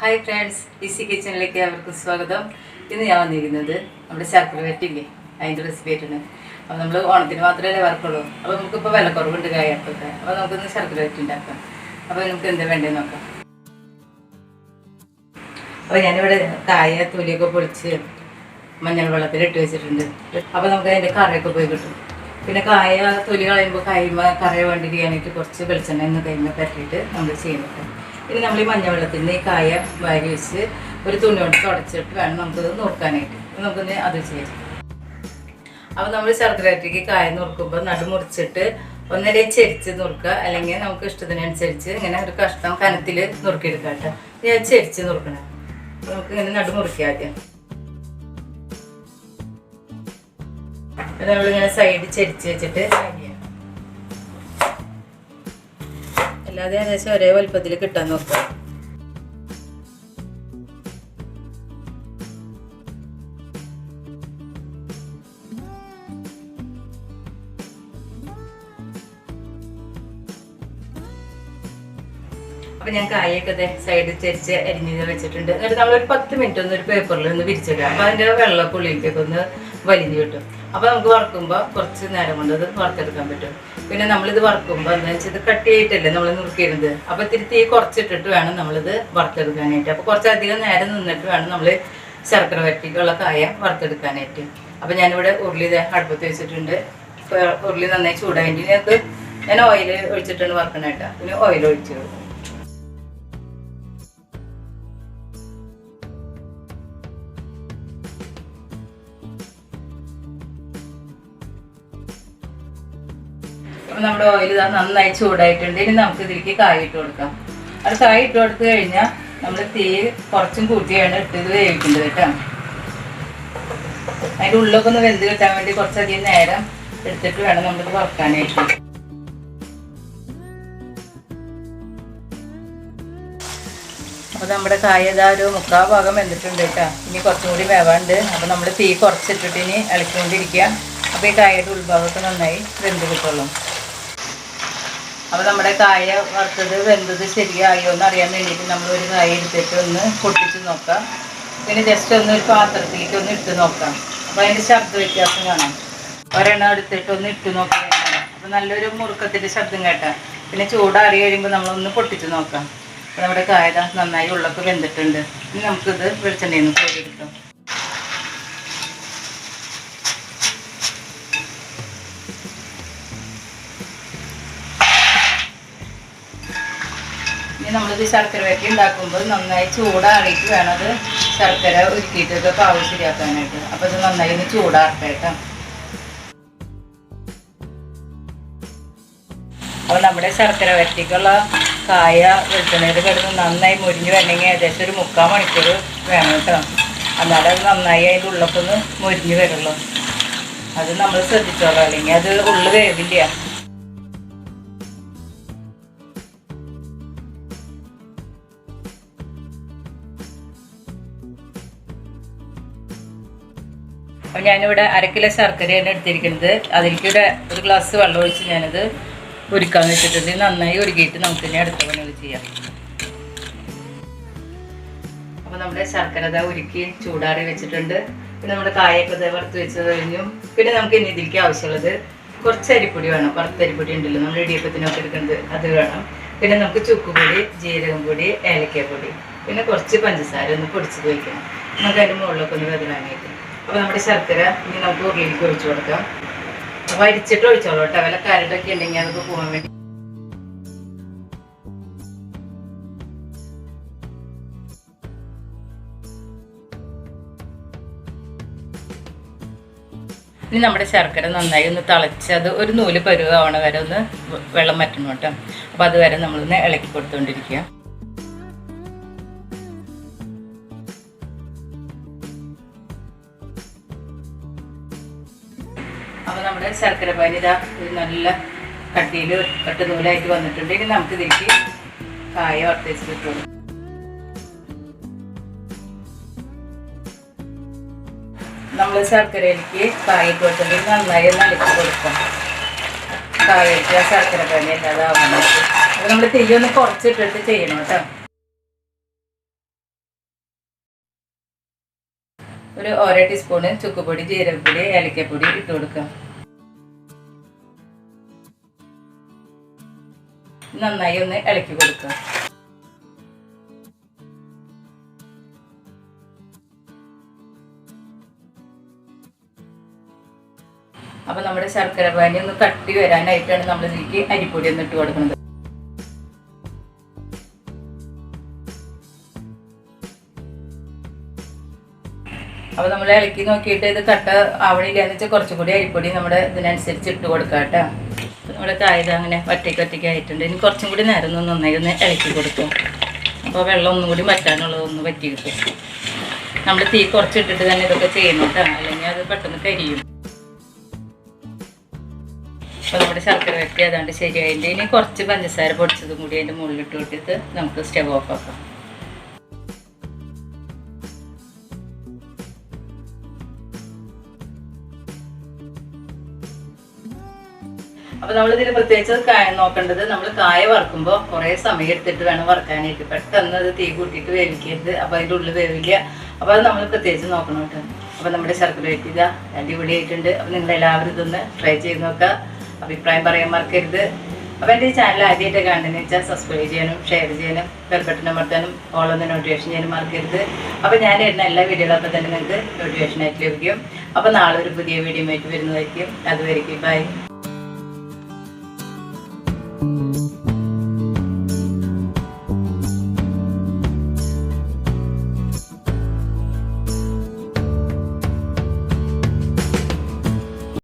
Hi friends easy കിച്ചണിലേക്ക് അവർക്ക് സ്വാഗതം. ഇന്ന് ഞാൻ വന്നിരിക്കുന്നത് നമ്മുടെ ശർക്കര വെറ്റില്ലേ അതിന്റെ റെസിപ്പി ആയിട്ടാണ്. അപ്പോൾ നമ്മൾ ഓണത്തിന് മാത്രമല്ലേ വർക്കുള്ളൂ അപ്പോൾ നമുക്കിപ്പോൾ വിലക്കുറവുണ്ട് കായപ്പൊക്കെ അപ്പോൾ നമുക്കൊന്ന് ശർക്കര വറ്റി ഉണ്ടാക്കാം. അപ്പോൾ നമുക്ക് എന്താ വേണ്ടത് നോക്കാം. അപ്പോൾ ഞാനിവിടെ കായ തൊലിയൊക്കെ പൊളിച്ച് മഞ്ഞൾ വെള്ളത്തിൽ ഇട്ട് വെച്ചിട്ടുണ്ട്. അപ്പോൾ നമുക്ക് അതിന്റെ കറിയൊക്കെ പോയി കിട്ടും. പിന്നെ കായ തൊലി കളയുമ്പോൾ കൈമ വേണ്ടി വേണ്ടിയിരിക്കാനായിട്ട് കുറച്ച് വെളിച്ചെണ്ണ ഇന്ന് കൈമ പരട്ടിയിട്ട് നമ്മൾ ചെയ്യുന്നുണ്ട് ഇനി നമ്മൾ ഈ മഞ്ഞവെള്ളത്തിന്റെ ഈ കായ വാരി വെച്ച് ഒരു തുണി കൊണ്ട് തുടച്ചിട്ട് വേണം നമുക്കത് നുറുക്കാനായിട്ട്. നമുക്കൊന്ന് അത് ചെയ്യാം. അപ്പോൾ നമ്മൾ ശർക്കരയ്ക്ക് കായ നുറുക്കുമ്പോൾ നടു മുറിച്ചിട്ട് ഒന്നല്ലേ ചെരിച്ച് നുറുക്കുക. അല്ലെങ്കിൽ നമുക്ക് ഇഷ്ടത്തിനനുസരിച്ച് ഇങ്ങനെ ഒരു കഷ്ണം കനത്തിൽ നുറുക്കിയെടുക്കാം കേട്ടോ. ഞാൻ ചെരിച്ച് നുറുക്കണം. നമുക്ക് ഇങ്ങനെ നടു മുറിക്കാം ആദ്യം. നമ്മളിങ്ങനെ സൈഡ് ചെരിച്ച് വെച്ചിട്ട് അരിയാം. അല്ലാതെ ഏകദേശം ഒരേ വലുപ്പത്തിൽ കിട്ടാൻ നോക്കുക അപ്പൊ ഞാൻ കായൊക്കെ ദേ സൈഡിൽ ചരിച്ച് അരിഞ്ഞത് വെച്ചിട്ടുണ്ട്. എന്നിട്ട് നമ്മളൊരു പത്ത് മിനിറ്റ് ഒന്ന് ഒരു പേപ്പറിൽ ഒന്ന് വിരിച്ചിടുക. അപ്പൊ അതിന്റെ വെള്ള പുള്ളിയിലേക്ക് ഒന്ന് വലിഞ്ഞു കിട്ടും. അപ്പൊ നമുക്ക് വറക്കുമ്പോൾ കുറച്ച് നേരം കൊണ്ട് അത് വറുത്തെടുക്കാൻ പറ്റും. പിന്നെ നമ്മളിത് വറക്കുമ്പോൾ എന്താ വെച്ചാൽ ഇത് കട്ടി ആയിട്ടല്ലേ നമ്മൾ നുറുക്കിയിരുന്നത് അപ്പൊ ഇത്തിരി തീ കുറച്ചിട്ടിട്ട് വേണം നമ്മളിത് വറുത്തെടുക്കാനായിട്ട്. അപ്പൊ കുറച്ചധികം നേരം നിന്നിട്ട് വേണം നമ്മൾ ശർക്കര വരട്ടിക്കുള്ള കായ വറുത്തെടുക്കാനായിട്ട്. അപ്പൊ ഞാനിവിടെ ഉരുളി അടുപ്പത്ത് വെച്ചിട്ടുണ്ട്. ഉരുളി നന്നായി ചൂടായിട്ട് ഞങ്ങൾക്ക് ഞാൻ ഓയിൽ ഒഴിച്ചിട്ടാണ് വറക്കണേട്ടാ പിന്നെ ഓയിൽ ഒഴിച്ചു കൊടുക്കും. ഓയിൽ ഇതാ നന്നായി ചൂടായിട്ടുണ്ട്. ഇനി നമുക്ക് ഇതിലേക്ക് കായിട്ട് കൊടുക്കാം. അത് കായിട്ട് കൊടുത്തു കഴിഞ്ഞാൽ നമ്മൾ തീ കുറച്ചും കൂട്ടിയാണ് ഇട്ടത് വേവിക്കേണ്ടത് കേട്ടോ. അതിന്റെ ഉള്ളൊക്കെ ഒന്ന് വെന്ത് കിട്ടാൻ വേണ്ടി കുറച്ചധികം നേരം എടുത്തിട്ട് വേണം നമ്മൾ വറക്കാനായിട്ട്. അപ്പൊ നമ്മുടെ കായ ഇതാ ഒരു മുക്കാൽ ഭാഗം വെന്തിട്ടുണ്ട് കേട്ടോ. ഇനി കുറച്ചും കൂടി വേവാണ്ട് അപ്പൊ നമ്മൾ തീ കുറച്ചിട്ടിട്ട് ഇനി ഇളക്കിക്കൊണ്ടിരിക്കുക. അപ്പൊ ഈ കായയുടെ ഉൾഭാഗമൊക്കെ നന്നായി വെന്ത് കിട്ടുള്ളൂ. അപ്പൊ നമ്മുടെ കായ വറുത്തത് വെന്തത് ശരിയായോ എന്ന് അറിയാൻ വേണ്ടിയിട്ട് നമ്മൾ ഒരു കായ എടുത്തിട്ട് ഒന്ന് പൊട്ടിച്ച് നോക്കാം. പിന്നെ ജസ്റ്റ് ഒന്ന് ഒരു പാത്രത്തിലേക്ക് ഒന്ന് ഇട്ട് നോക്കാം. അപ്പൊ അതിന്റെ ശബ്ദ വ്യത്യാസം കാണാം. ഒരെണ്ണം എടുത്തിട്ട് ഒന്ന് ഇട്ട് നോക്കാം. അപ്പൊ നല്ലൊരു മുറുക്കത്തിന്റെ ശബ്ദം കേട്ടാ. പിന്നെ ചൂടാറി കഴിയുമ്പോൾ നമ്മൾ ഒന്ന് പൊട്ടിച്ച് നോക്കാം. നമ്മുടെ കായ നന്നായി ഉള്ളൊക്കെ വെന്തിട്ടുണ്ട്. ഇനി നമുക്കിത് വെളിച്ചെണ്ണയിൽ നിന്ന് കോരിയെടുക്കാം ഇനി നമ്മളിത് ശർക്കര വരട്ടി ഉണ്ടാക്കുമ്പോൾ നന്നായി ചൂടാറിയിട്ട് വേണം അത് ശർക്കര ഉരുക്കിയിട്ടൊക്കെ പാവ് ശരിയാക്കാനായിട്ട്. അപ്പോൾ ഇത് നന്നായി ഒന്ന് ചൂടാറട്ടെ അപ്പോൾ നമ്മുടെ ശർക്കര വരട്ടിക്കുള്ള കായ വെളിച്ചെണ്ണയിൽ കിടന്ന് നന്നായി മുരിഞ്ഞ് വരണമെങ്കിൽ ഏകദേശം ഒരു മുക്കാൽ മണിക്കൂർ വേണം കേട്ടോ. എന്നാലും അത് നന്നായി അതിന്റെ ഉള്ളൊക്കെ ഒന്ന് മുരിഞ്ഞ് വരുള്ളൂ. അത് നമ്മൾ ശ്രദ്ധിച്ചോളാം. അല്ലെങ്കിൽ അത് ഉള്ളു വേവില്ല. അപ്പം ഞാനിവിടെ അര കിലോ ശർക്കരയാണ് എടുത്തിരിക്കുന്നത്. അതിലേക്കൂടെ ഒരു ഗ്ലാസ് വെള്ളം ഒഴിച്ച് ഞാനത് ഉരുക്കാൻ വെച്ചിട്ടുണ്ട്. നന്നായി ഉരുക്കിയിട്ട് നമുക്ക് ഇനി അടുത്ത പണികൾ ചെയ്യാം. അപ്പോൾ നമ്മുടെ ശർക്കര ഉരുക്കി ചൂടാറി വെച്ചിട്ടുണ്ട്. പിന്നെ നമ്മുടെ കായൊക്കെ വറുത്ത് വെച്ചത് കഴിഞ്ഞു. പിന്നെ നമുക്ക് ഇനി ഇതിലേക്ക് ആവശ്യമുള്ളത് കുറച്ച് അരിപ്പൊടി വേണം. വറുത്തരിപ്പൊടി ഉണ്ടല്ലോ. നമ്മൾ ഇടിയപ്പത്തിനൊക്കെ എടുക്കുന്നത് അത് വേണം. പിന്നെ നമുക്ക് ചുക്കുപൊടി ജീരകം പൊടി ഏലക്കപ്പൊടി പിന്നെ കുറച്ച് പഞ്ചസാര ഒന്ന് പൊടിച്ചത് വയ്ക്കണം നമുക്ക് അതിന്റെ മുകളിലൊക്കെ ഒന്ന് വെതിരാനായിട്ട് അപ്പോൾ നമ്മുടെ ശർക്കര ഇനി നമുക്ക് ഉരുളിയിലേക്ക് ഒഴിച്ചു കൊടുക്കാം. അപ്പോൾ അരിച്ചിട്ട് ഒഴിച്ചോളൂ കേട്ടോ. വല്ല കരടൊക്കെ ഉണ്ടെങ്കിൽ അതൊക്കെ പോകാൻ വേണ്ടി. ഇനി നമ്മുടെ ശർക്കര നന്നായി ഒന്ന് തിളച്ച് അത് ഒരു നൂൽ പരുവാവണ വരെ ഒന്ന് വെള്ളം വറ്റണം കേട്ടോ. അപ്പോൾ അതുവരെ നമ്മളൊന്ന് ഇളക്കി കൊടുത്തുകൊണ്ടിരിക്കുക അപ്പോൾ നമ്മുടെ ശർക്കര പാനി ഇതാ ഒരു നല്ല കട്ടിയിൽ കട്ട് നൂലായിട്ട് വന്നിട്ടുണ്ട്. ഇനി നമുക്ക് ഇതിലേക്ക് കായ വറുത്തേച്ച് കിട്ടുള്ളൂ നമ്മൾ ശർക്കരയിലേക്ക് കായ കൊടുത്തിട്ട് നന്നായി ഒന്ന് കൊടുക്കും. കായയ്ക്ക് ശർക്കര പാനി ഇല്ലാതാവുന്നത് അപ്പോൾ നമ്മൾ തീയൊന്ന് കുറച്ചിട്ടിട്ട് ചെയ്യണം കേട്ടോ. ഒരു ഓരോ ടീസ്പൂണ് ചുക്കുപൊടി ജീരകപ്പൊടി ഏലക്കപ്പൊടി ഇട്ട് കൊടുക്കാം നന്നായി ഒന്ന് ഇളക്കി കൊടുക്കുക. അപ്പൊ നമ്മുടെ ശർക്കര പാനി ഒന്ന് കട്ടി വരാനായിട്ടാണ് നമ്മൾ ഇതിലേക്ക് അരിപ്പൊടി ഒന്ന് ഇട്ട് കൊടുക്കുന്നത്. അപ്പൊ നമ്മൾ ഇളക്കി നോക്കിയിട്ട് ഇത് കട്ട ആവണില്ല എന്ന് വെച്ചാൽ കുറച്ചും കൂടി അരിപ്പൊടി നമ്മുടെ ഇതിനനുസരിച്ച് ഇട്ട് കൊടുക്കാം കേട്ടോ നമ്മുടെ കായത് അങ്ങനെ ഒറ്റയ്ക്ക് ഒറ്റയ്ക്ക് ആയിട്ടുണ്ട്. ഇനി കുറച്ചും കൂടി നേരം ഒന്ന് നന്നായി ഒന്ന് ഇളക്കി കൊടുക്കും. അപ്പോൾ വെള്ളം ഒന്നും കൂടി വറ്റാനുള്ളതൊന്ന് വറ്റി കിട്ടും. നമ്മൾ തീ കുറച്ചിട്ടിട്ട് തന്നെ ഇതൊക്കെ ചെയ്യണം കേട്ടോ അല്ലെങ്കിൽ അത് പെട്ടെന്ന് കരിയും. അപ്പോൾ നമ്മുടെ ശർക്കര വെട്ടി അതാണ്ട് ശരിയായിട്ട് ഇനി കുറച്ച് പഞ്ചസാര പൊടിച്ചതും കൂടി അതിന്റെ മുകളിലിട്ട് വിട്ടിട്ട് നമുക്ക് സ്റ്റവ് ഓഫ് ആക്കാം. അപ്പൊ നമ്മൾ ഇതിൽ പ്രത്യേകിച്ച് കായ നോക്കേണ്ടത് നമ്മൾ കായ വറക്കുമ്പോൾ കുറേ സമയം എടുത്തിട്ട് വേണം വറക്കാനായിട്ട്. പെട്ടെന്ന് അത് തീ കൂട്ടിയിട്ട് വേവിക്കരുത് അപ്പൊ അതിന്റെ ഉള്ളിൽ വേവില്ല. അപ്പൊ അത് നമ്മൾ പ്രത്യേകിച്ച് നോക്കണം കേട്ടോ. അപ്പൊ നമ്മുടെ ശർക്കര വെക്കുക അടിപൊളിയായിട്ടുണ്ട്. അപ്പൊ നിങ്ങൾ എല്ലാവരും ഇതൊന്ന് ട്രൈ ചെയ്ത് നോക്കുക. അഭിപ്രായം പറയാൻ മറക്കരുത്. അപ്പൊ എന്റെ ഈ ചാനൽ ആദ്യമായിട്ട് കാണുന്നതെന്ന് വെച്ചാൽ സബ്സ്ക്രൈബ് ചെയ്യാനും ഷെയർ ചെയ്യാനും ബെൽബട്ടൺ അമർത്താനും ഓളൊന്ന് നോട്ടിഫിക്കേഷൻ ചെയ്യാനും മറക്കരുത്. അപ്പൊ ഞാൻ ഇടുന്ന എല്ലാ വീഡിയോകളും അപ്പൊ തന്നെ നിങ്ങൾക്ക് നോട്ടിഫിക്കേഷൻ ആയിട്ട് ലഭിക്കും. അപ്പൊ നാളെ ഒരു പുതിയ വീഡിയോ ആയിട്ട് വരുന്നതായിരിക്കും. അതുവരെയ്ക്കും ബൈ Thank you.